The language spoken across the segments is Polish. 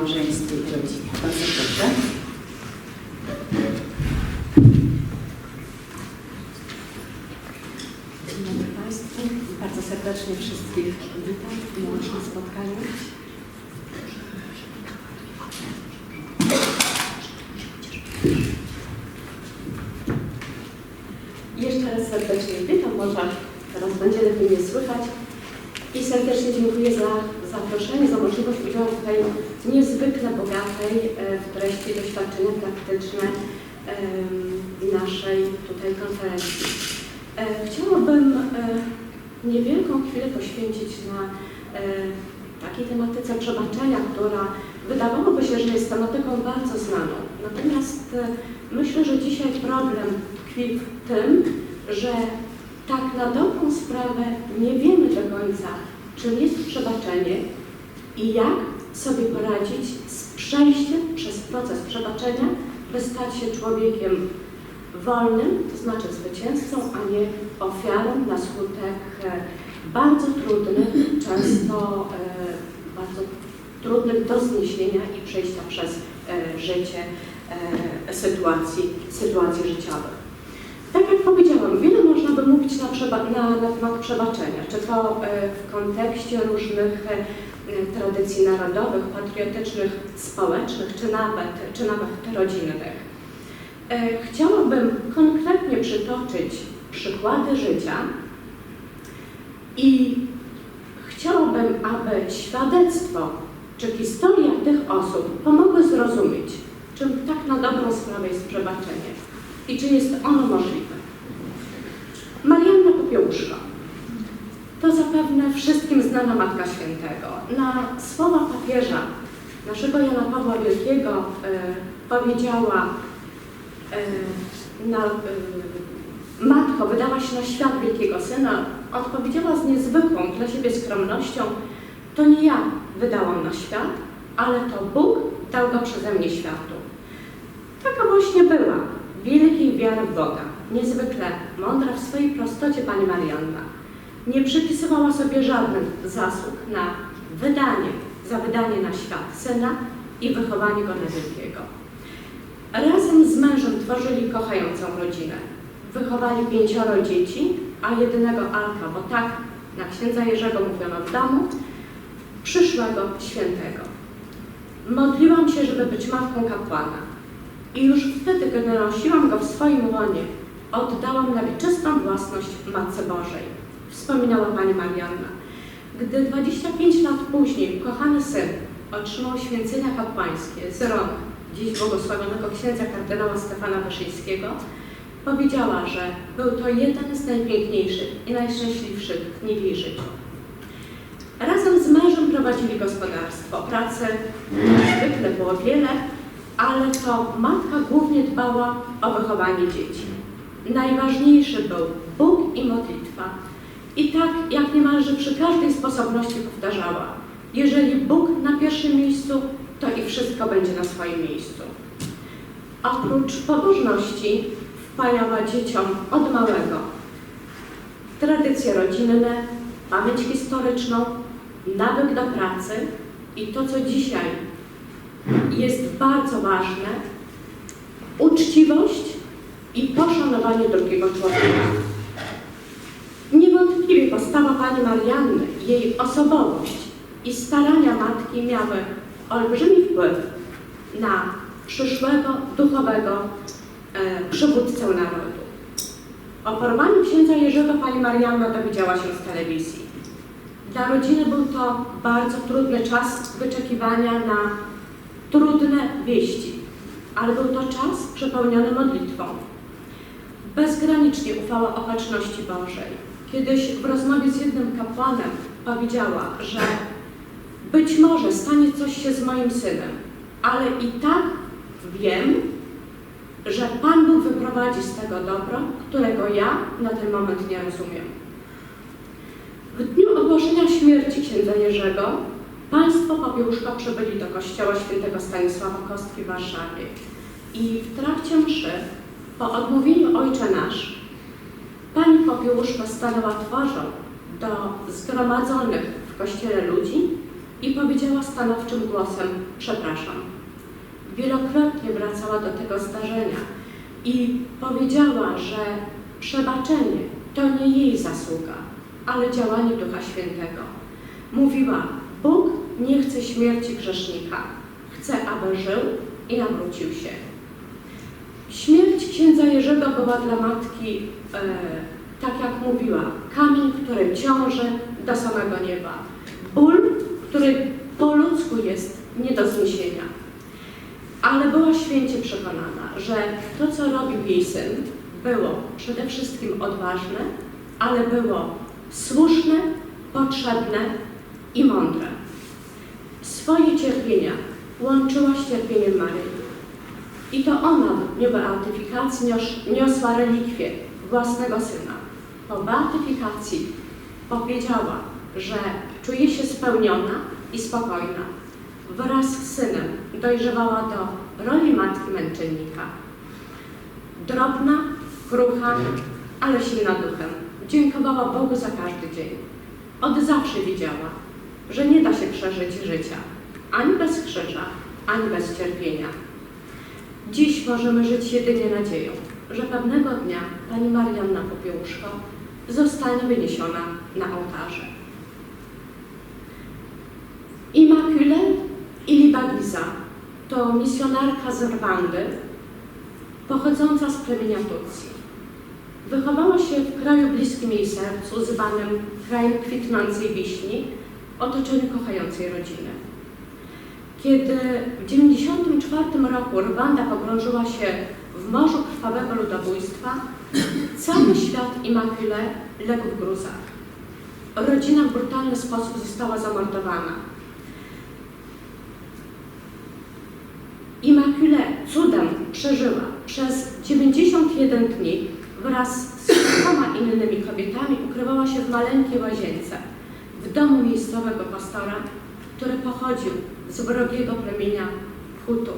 małżeństwie i rodzinie. Bardzo proszę. Dzień dobry Państwu. Bardzo serdecznie wszystkich witam w miłosnym spotkaniu. Jeszcze raz serdecznie witam, może teraz będzie lepiej mnie słychać. I serdecznie dziękuję za zaproszenie, za możliwość udziału tej niezwykle bogatej e, w treści doświadczenia praktyczne naszej tutaj konferencji. E, Chciałabym e, niewielką chwilę poświęcić na takiej tematyce przebaczenia, która wydawałoby się, że jest tematyką bardzo znaną. Natomiast myślę, że dzisiaj problem tkwi w tym, że tak na dobrą sprawę nie wiemy do końca, czym jest przebaczenie i jak sobie poradzić z przejściem przez proces przebaczenia, by stać się człowiekiem wolnym, to znaczy zwycięzcą, a nie ofiarą na skutek e, bardzo trudnych, często e, bardzo trudnych do zniesienia i przejścia przez e, życie sytuacji, sytuacji życiowych. Tak jak powiedziałam, wiele można by mówić na, przeba- na, na temat przebaczenia, czy to e, w kontekście różnych e, tradycji narodowych, patriotycznych, społecznych, czy nawet, czy nawet rodzinnych. E, Chciałabym konkretnie przytoczyć przykłady życia i chciałabym, aby świadectwo czy historia tych osób pomogły zrozumieć, czym tak na dobrą sprawę jest przebaczenie i czy jest ono możliwe. Popiełuszko to zapewne wszystkim znana Matka Świętego. Na słowa papieża naszego Jana Pawła Wielkiego e, powiedziała e, na, e, Matko, wydałaś na świat wielkiego syna, odpowiedziała z niezwykłą dla siebie skromnością, to nie ja wydałam na świat, ale to Bóg dał go przeze mnie światu. Taka właśnie była, wielkiej wiary w Boga, niezwykle mądra w swojej prostocie pani Marianna. Nie przypisywała sobie żadnych zasług na wydanie, za wydanie na świat syna i wychowanie go na wielkiego. Razem z mężem tworzyli kochającą rodzinę. Wychowali pięcioro dzieci, a jedynego Alka, bo tak na księdza Jerzego mówiono w domu, przyszłego świętego. Modliłam się, żeby być matką kapłana. I już wtedy, gdy nosiłam go w swoim łonie, oddałam na wieczystą własność Matce Bożej. Wspominała Pani Marianna. Gdy 25 lat później kochany syn otrzymał święcenia kapłańskie z rąk dziś błogosławionego księdza kardynała Stefana Wyszyńskiego, powiedziała, że był to jeden z najpiękniejszych i najszczęśliwszych dni w jej życiu. Razem z mężem prowadzili gospodarstwo. Pracy zwykle było wiele, ale to matka głównie dbała o wychowanie dzieci. Najważniejszy był Bóg i modlitwa. I tak jak niemalże przy każdej sposobności powtarzała, jeżeli Bóg na pierwszym miejscu, to i wszystko będzie na swoim miejscu. Oprócz pobożności wpajała dzieciom od małego tradycje rodzinne, pamięć historyczną, nawyk do pracy i to, co dzisiaj jest bardzo ważne, uczciwość i poszanowanie drugiego człowieka. Niewątpliwie postawa Pani Marianny, jej osobowość i starania matki miały olbrzymi wpływ na przyszłego duchowego e, przywódcę narodu. O porwaniu księdza Jerzego Pani Marianna dowiedziała się z telewizji. Dla rodziny był to bardzo trudny czas wyczekiwania na trudne wieści, ale był to czas przepełniony modlitwą. Bezgranicznie ufała opatrzności Bożej. Kiedyś w rozmowie z jednym kapłanem powiedziała, że być może stanie coś się z moim synem, ale i tak wiem, że Pan Bóg wyprowadzi z tego dobro, którego ja na ten moment nie rozumiem. W dniu ogłoszenia śmierci księdza Jerzego państwo Popiełuszko przybyli do kościoła świętego Stanisława Kostki w Warszawie i w trakcie mszy, po odmówieniu Ojcze Nasz, pani Popiełuszko stanęła twarzą do zgromadzonych w kościele ludzi i powiedziała stanowczym głosem: Przepraszam. Wielokrotnie wracała do tego zdarzenia i powiedziała, że przebaczenie to nie jej zasługa, ale działanie Ducha Świętego. Mówiła: Bóg nie chce śmierci grzesznika, chce, aby żył i nawrócił się. Śmierć księdza Jerzego była dla matki, e, tak jak mówiła, kamień, który ciąży do samego nieba. Ból, który po ludzku jest nie do zniesienia. Ale była święcie przekonana, że to, co robił jej syn, było przede wszystkim odważne, ale było słuszne, potrzebne i mądre. Swoje cierpienia łączyła z cierpieniem Maryi. I to ona w dniu beatyfikacji nios- niosła relikwię własnego syna. Po beatyfikacji powiedziała, że czuje się spełniona i spokojna. Wraz z synem dojrzewała do roli matki męczennika. Drobna, krucha, ale silna duchem. Dziękowała Bogu za każdy dzień. Od zawsze wiedziała, że nie da się przeżyć życia ani bez krzyża, ani bez cierpienia. Dziś możemy żyć jedynie nadzieją, że pewnego dnia Pani Marianna Popiełuszko zostanie wyniesiona na ołtarze. Immaculée Ilibagiza to misjonarka z Rwandy, pochodząca z plemienia Tutsi. Wychowała się w kraju bliskim jej sercu, zwanym krajem kwitnącej wiśni, otoczeniu kochającej rodziny. Kiedy w 1994 roku Rwanda pogrążyła się w morzu krwawego ludobójstwa, cały świat Immaculée legł w gruzach. Rodzina w brutalny sposób została zamordowana. Immaculée cudem przeżyła przez 91 dni wraz z kilkoma innymi kobietami ukrywała się w maleńkiej łazience w domu miejscowego pastora, który pochodził z wrogiego plemienia Hutu.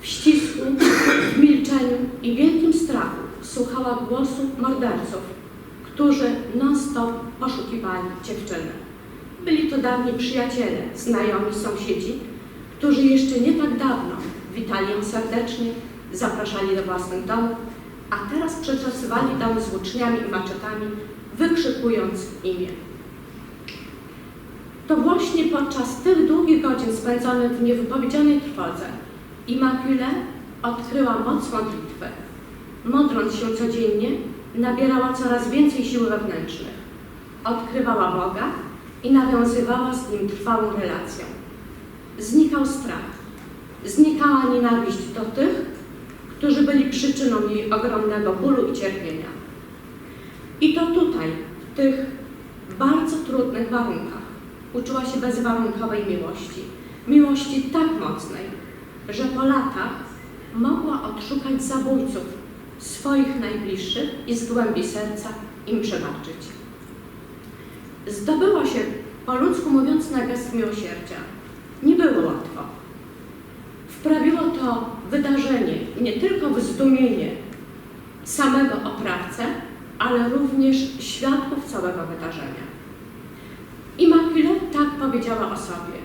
W ścisku, w milczeniu i wielkim strachu słuchała głosu morderców, którzy non-stop poszukiwali dziewczyny. Byli to dawni przyjaciele, znajomi, sąsiedzi, którzy jeszcze nie tak dawno witali ją serdecznie, zapraszali do własnych domów, a teraz przetrzasywali dom z włóczniami i maczetami, wykrzykując imię. To właśnie podczas tych długich godzin spędzonych w niewypowiedzianej trwodze Immaculée odkryła moc modlitwy. Modląc się codziennie, nabierała coraz więcej sił wewnętrznych. Odkrywała Boga i nawiązywała z Nim trwałą relację. Znikał strach, znikała nienawiść do tych, którzy byli przyczyną jej ogromnego bólu i cierpienia. I to tutaj, w tych bardzo trudnych warunkach, uczyła się bezwarunkowej miłości. Miłości tak mocnej, że po latach mogła odszukać zabójców swoich najbliższych i z głębi serca im przebaczyć. Zdobyła się, po ludzku mówiąc, na gest miłosierdzia. Nie było łatwo. Wprawiło to wydarzenie nie tylko w zdumienie samego oprawcę, ale również świadków całego wydarzenia. Immaculée tak powiedziała o sobie.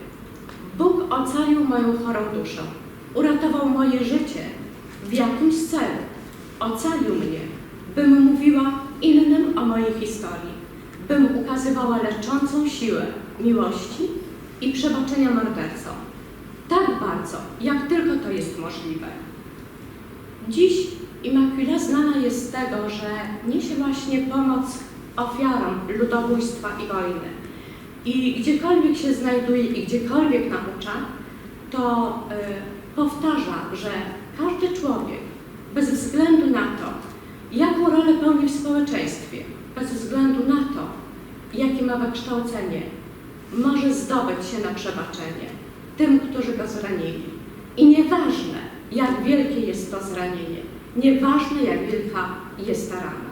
Bóg ocalił moją chorą duszę, uratował moje życie w jakimś celu, ocalił mnie, bym mówiła innym o mojej historii, bym ukazywała leczącą siłę miłości i przebaczenia mordercom. Tak bardzo, jak tylko to jest możliwe. Dziś Immaculée znana jest z tego, że niesie właśnie pomoc ofiarom ludobójstwa i wojny. I gdziekolwiek się znajduje i gdziekolwiek naucza, to y, powtarza, że każdy człowiek, bez względu na to, jaką rolę pełni w społeczeństwie, bez względu na to, jakie ma wykształcenie, może zdobyć się na przebaczenie tym, którzy go zranili. I nieważne, jak wielkie jest to zranienie, nieważne, jak wielka jest ta rana.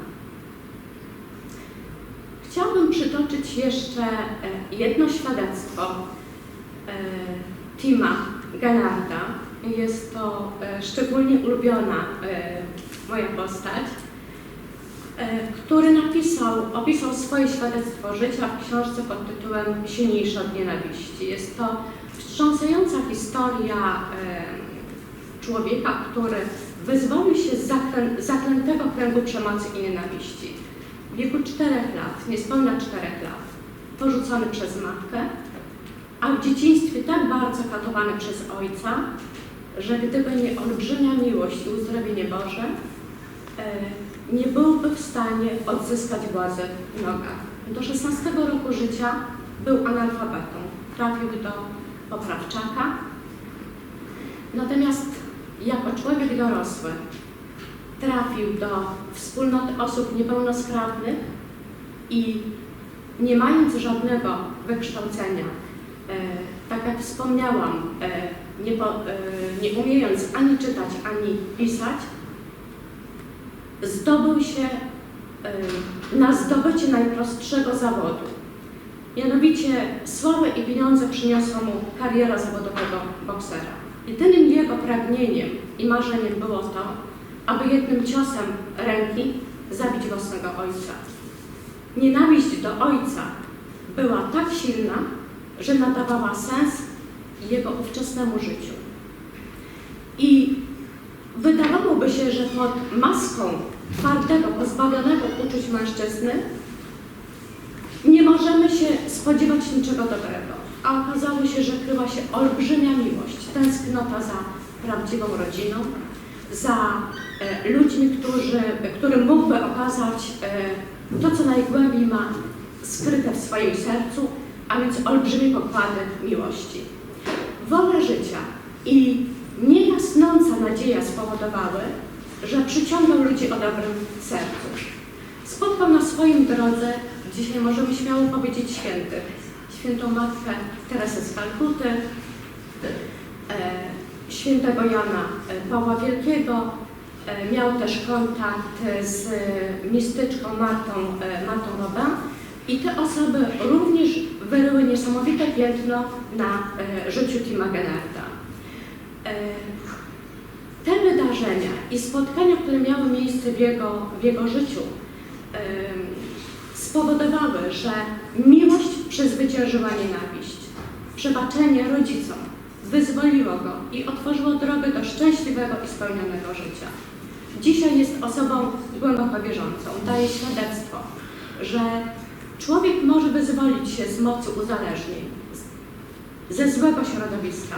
Chciałabym przytoczyć jeszcze e, jedno świadectwo e, Tima Gallarda. Jest to e, szczególnie ulubiona moja postać. który napisał, opisał swoje świadectwo życia w książce pod tytułem Silniejszy od nienawiści. Jest to wstrząsająca historia człowieka, który wyzwolił się z zaklę- zaklętego kręgu przemocy i nienawiści. W wieku 4 lat, niespełna 4 lat, porzucony przez matkę, a w dzieciństwie tak bardzo katowany przez ojca, że gdyby nie olbrzymia miłość i uzdrowienie Boże, e, nie byłby w stanie odzyskać władzy w nogach. Do 16 roku życia był analfabetą. Trafił do poprawczaka. Natomiast jako człowiek dorosły trafił do wspólnoty osób niepełnosprawnych i nie mając żadnego wykształcenia, e, tak jak wspomniałam, e, nie, po, e, nie umiejąc ani czytać, ani pisać, zdobył się na zdobycie najprostszego zawodu. Mianowicie sławę i pieniądze przyniosła mu kariera zawodowego boksera. Jedynym jego pragnieniem i marzeniem było to, aby jednym ciosem ręki zabić własnego ojca. Nienawiść do ojca była tak silna, że nadawała sens jego ówczesnemu życiu. I wydawałoby się, że pod maską twardego, pozbawionego uczuć mężczyzny nie możemy się spodziewać niczego dobrego. A okazało się, że kryła się olbrzymia miłość, tęsknota za prawdziwą rodziną, za ludźmi, którzy, którym mógłby okazać e, to, co najgłębiej ma skryte w swoim sercu, a więc olbrzymie pokłady miłości. Wola życia i niegasnąca nadzieja spowodowały, że przyciągał ludzi o dobrym sercu. Spotkał na swoim drodze, dzisiaj możemy śmiało powiedzieć świętych, świętą Matkę Teresę z Kalkuty, e, świętego Jana e, Pawła Wielkiego, e, miał też kontakt z mistyczką Martą, e, Martą i te osoby również wyryły niesamowite piętno na e, życiu Tima Gennarda. E, te wydarzenia i spotkania, które miały miejsce w jego, w jego życiu, spowodowały, że miłość przezwyciężyła nienawiść. Przebaczenie rodzicom wyzwoliło go i otworzyło drogę do szczęśliwego i spełnionego życia. Dzisiaj jest osobą głęboko wierzącą. Daje świadectwo, że człowiek może wyzwolić się z mocy uzależnień, ze złego środowiska,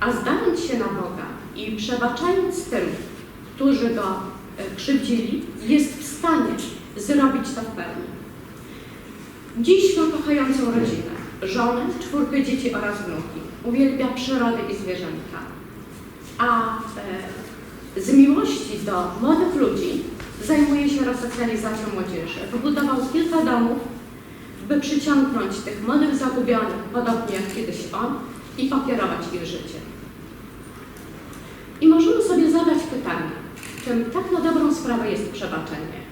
a zdając się na Boga i przebaczając tym, którzy go e, krzywdzili, jest w stanie zrobić to w pełni. Dziś ma kochającą rodzinę, żonę, czwórkę dzieci oraz wnuki. Uwielbia przyrodę i zwierzęta. A e, z miłości do młodych ludzi zajmuje się resocjalizacją młodzieży. Wybudował kilka domów, by przyciągnąć tych młodych zagubionych, podobnie jak kiedyś on, i pokierować ich życiem. I możemy sobie zadać pytanie, czym tak na dobrą sprawę jest przebaczenie?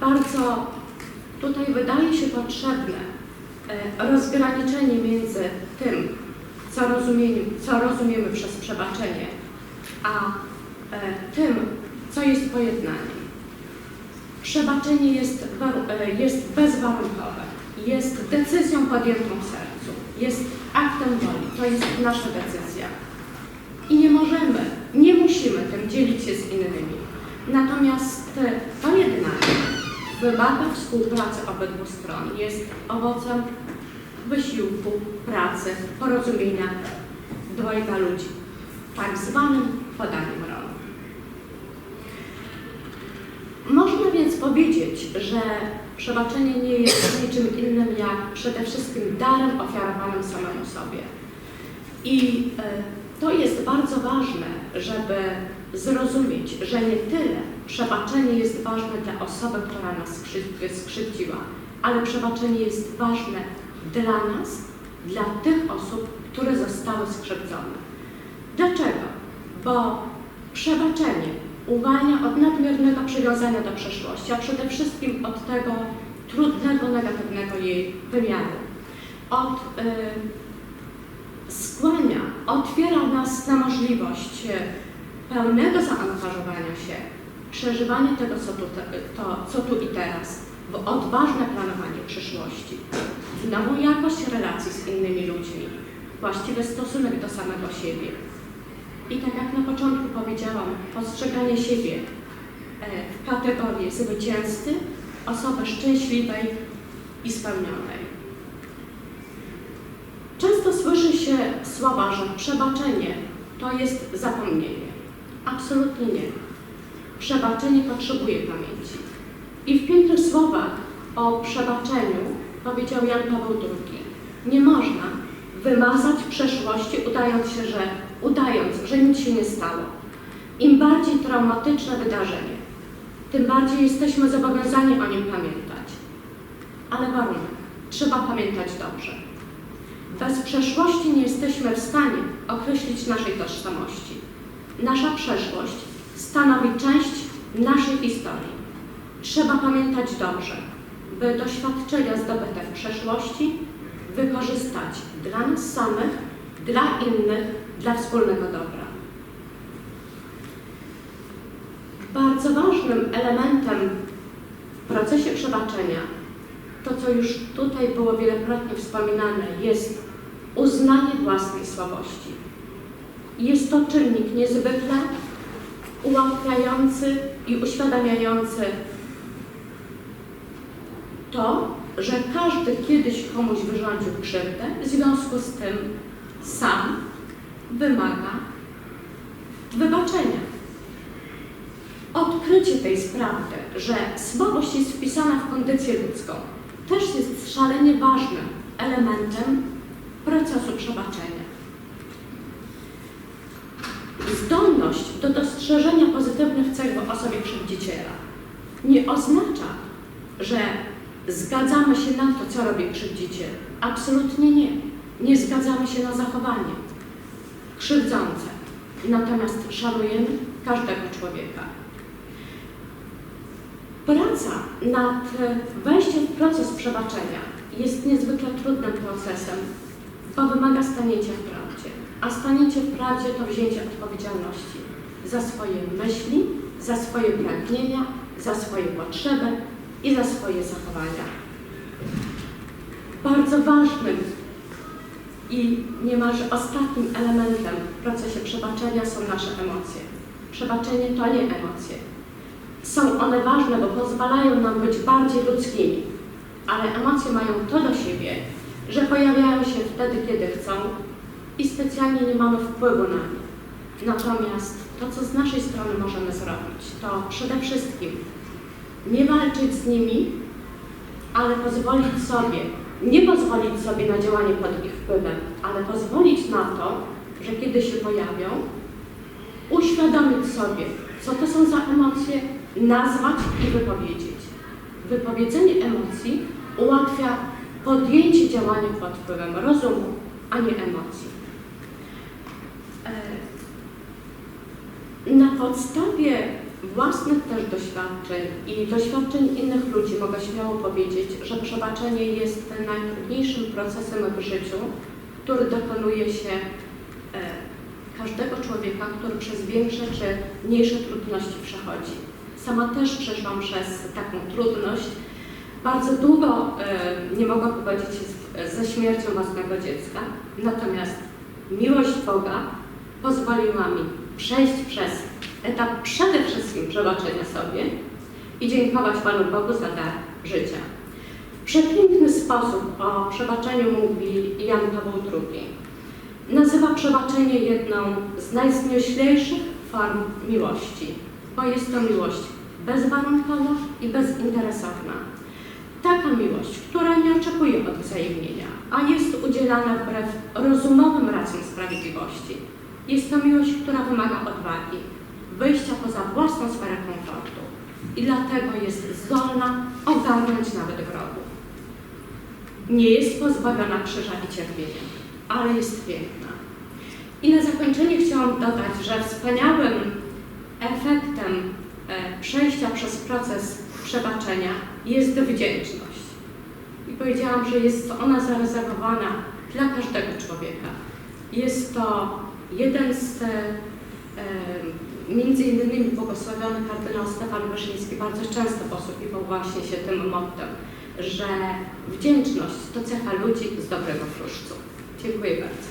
Bardzo tutaj wydaje się potrzebne e, rozgraniczenie między tym, co rozumiemy, co rozumiemy przez przebaczenie, a tym, co jest pojednaniem. Przebaczenie jest, e, jest bezwarunkowe, jest decyzją podjętą w sercu, jest aktem woli, to jest nasza decyzja. I nie możemy, nie musimy tym dzielić się z innymi. Natomiast e, pojednanie wymaga współpracy obydwu stron, jest owocem wysiłku, pracy, porozumienia dwojga ludzi, tak zwanym podaniem rąk. Można więc powiedzieć, że przebaczenie nie jest niczym innym jak przede wszystkim darem ofiarowanym samemu sobie. I e, to jest bardzo ważne, żeby zrozumieć, że nie tyle przebaczenie jest ważne dla osoby, która nas skrzy- skrzywdziła, ale przebaczenie jest ważne dla nas, dla tych osób, które zostały skrzywdzone. Dlaczego? Bo przebaczenie uwalnia od nadmiernego przywiązania do przeszłości, a przede wszystkim od tego trudnego, negatywnego jej wymiaru. Od y, skłania, otwiera nas na możliwość e, pełnego zaangażowania się przeżywanie tego, co tu, to, co tu i teraz, w odważne planowanie przyszłości, w nową jakość relacji z innymi ludźmi, właściwy stosunek do samego siebie. I tak jak na początku powiedziałam, postrzeganie siebie e, w kategorii zwycięzcy, osoby szczęśliwej i spełnionej. Często słyszy się słowa, że przebaczenie to jest zapomnienie. Absolutnie nie. Przebaczenie potrzebuje pamięci. I w pięknych słowach o przebaczeniu powiedział Jan Paweł II. Nie można wymazać przeszłości, udając się, że udając, że nic się nie stało. Im bardziej traumatyczne wydarzenie, tym bardziej jesteśmy zobowiązani o nim pamiętać. Ale warunek, trzeba pamiętać dobrze. Bez przeszłości nie jesteśmy w stanie określić naszej tożsamości. Nasza przeszłość stanowi część naszej historii. Trzeba pamiętać dobrze, by doświadczenia zdobyte w przeszłości wykorzystać dla nas samych, dla innych, dla wspólnego dobra. Bardzo ważnym elementem w procesie przebaczenia, to co już tutaj było wielokrotnie wspominane, jest uznanie własnej słabości. Jest to czynnik niezwykle ułatwiający i uświadamiający to, że każdy kiedyś komuś wyrządził krzywdę, w związku z tym sam wymaga wybaczenia. Odkrycie tej sprawy, że słabość jest wpisana w kondycję ludzką, też jest szalenie ważnym elementem procesu przebaczenia. Zdolność do dostrzeżenia pozytywnych cech w osobie krzywdziciela nie oznacza, że zgadzamy się na to, co robi krzywdziciel. Absolutnie nie. Nie zgadzamy się na zachowanie krzywdzące. Natomiast szanujemy każdego człowieka. Praca nad wejściem w proces przebaczenia jest niezwykle trudnym procesem, bo wymaga stanięcia w prawdzie. A stanięcie w prawdzie to wzięcie odpowiedzialności za swoje myśli, za swoje pragnienia, za swoje potrzeby i za swoje zachowania. Bardzo ważnym i niemalże ostatnim elementem w procesie przebaczenia są nasze emocje. Przebaczenie to nie emocje. Są one ważne, bo pozwalają nam być bardziej ludzkimi, ale emocje mają to do siebie, że pojawiają się wtedy, kiedy chcą i specjalnie nie mamy wpływu na nie. Natomiast to, co z naszej strony możemy zrobić, to przede wszystkim nie walczyć z nimi, ale pozwolić sobie, nie pozwolić sobie na działanie pod ich wpływem, ale pozwolić na to, że kiedy się pojawią, uświadomić sobie, co to są za emocje, nazwać i wypowiedzieć. Wypowiedzenie emocji ułatwia podjęcie działania pod wpływem rozumu, a nie emocji. E, na podstawie własnych też doświadczeń i doświadczeń innych ludzi mogę śmiało powiedzieć, że przebaczenie jest najtrudniejszym procesem w życiu, który dokonuje się e, każdego człowieka, który przez większe czy mniejsze trudności przechodzi. Sama też przeszłam przez taką trudność. Bardzo długo e, nie mogłam pogodzić się ze śmiercią własnego dziecka, natomiast miłość Boga pozwoliła mi przejść przez etap przede wszystkim przebaczenia sobie i dziękować Panu Bogu za dar życia. W przepiękny sposób o przebaczeniu mówi Jan Paweł II. Nazywa przebaczenie jedną z najzmyślejszych form miłości, bo jest to miłość bezwarunkowa i bezinteresowna. Taka miłość, która nie oczekuje odwzajemnienia, a jest udzielana wbrew rozumowym racjom sprawiedliwości. Jest to miłość, która wymaga odwagi, wyjścia poza własną sferę komfortu i dlatego jest zdolna ogarnąć nawet wrogów. Nie jest pozbawiona krzyża i cierpienia, ale jest piękna. I na zakończenie chciałam dodać, że wspaniałym efektem e, przejścia przez proces przebaczenia jest wdzięczność. I powiedziałam, że jest ona zarezerwowana dla każdego człowieka. Jest to jeden z e, Między innymi błogosławiony kardynał Stefan Wyszyński bardzo często posługiwał właśnie się tym mottem, że wdzięczność to cecha ludzi z dobrego fruszcu. Dziękuję bardzo.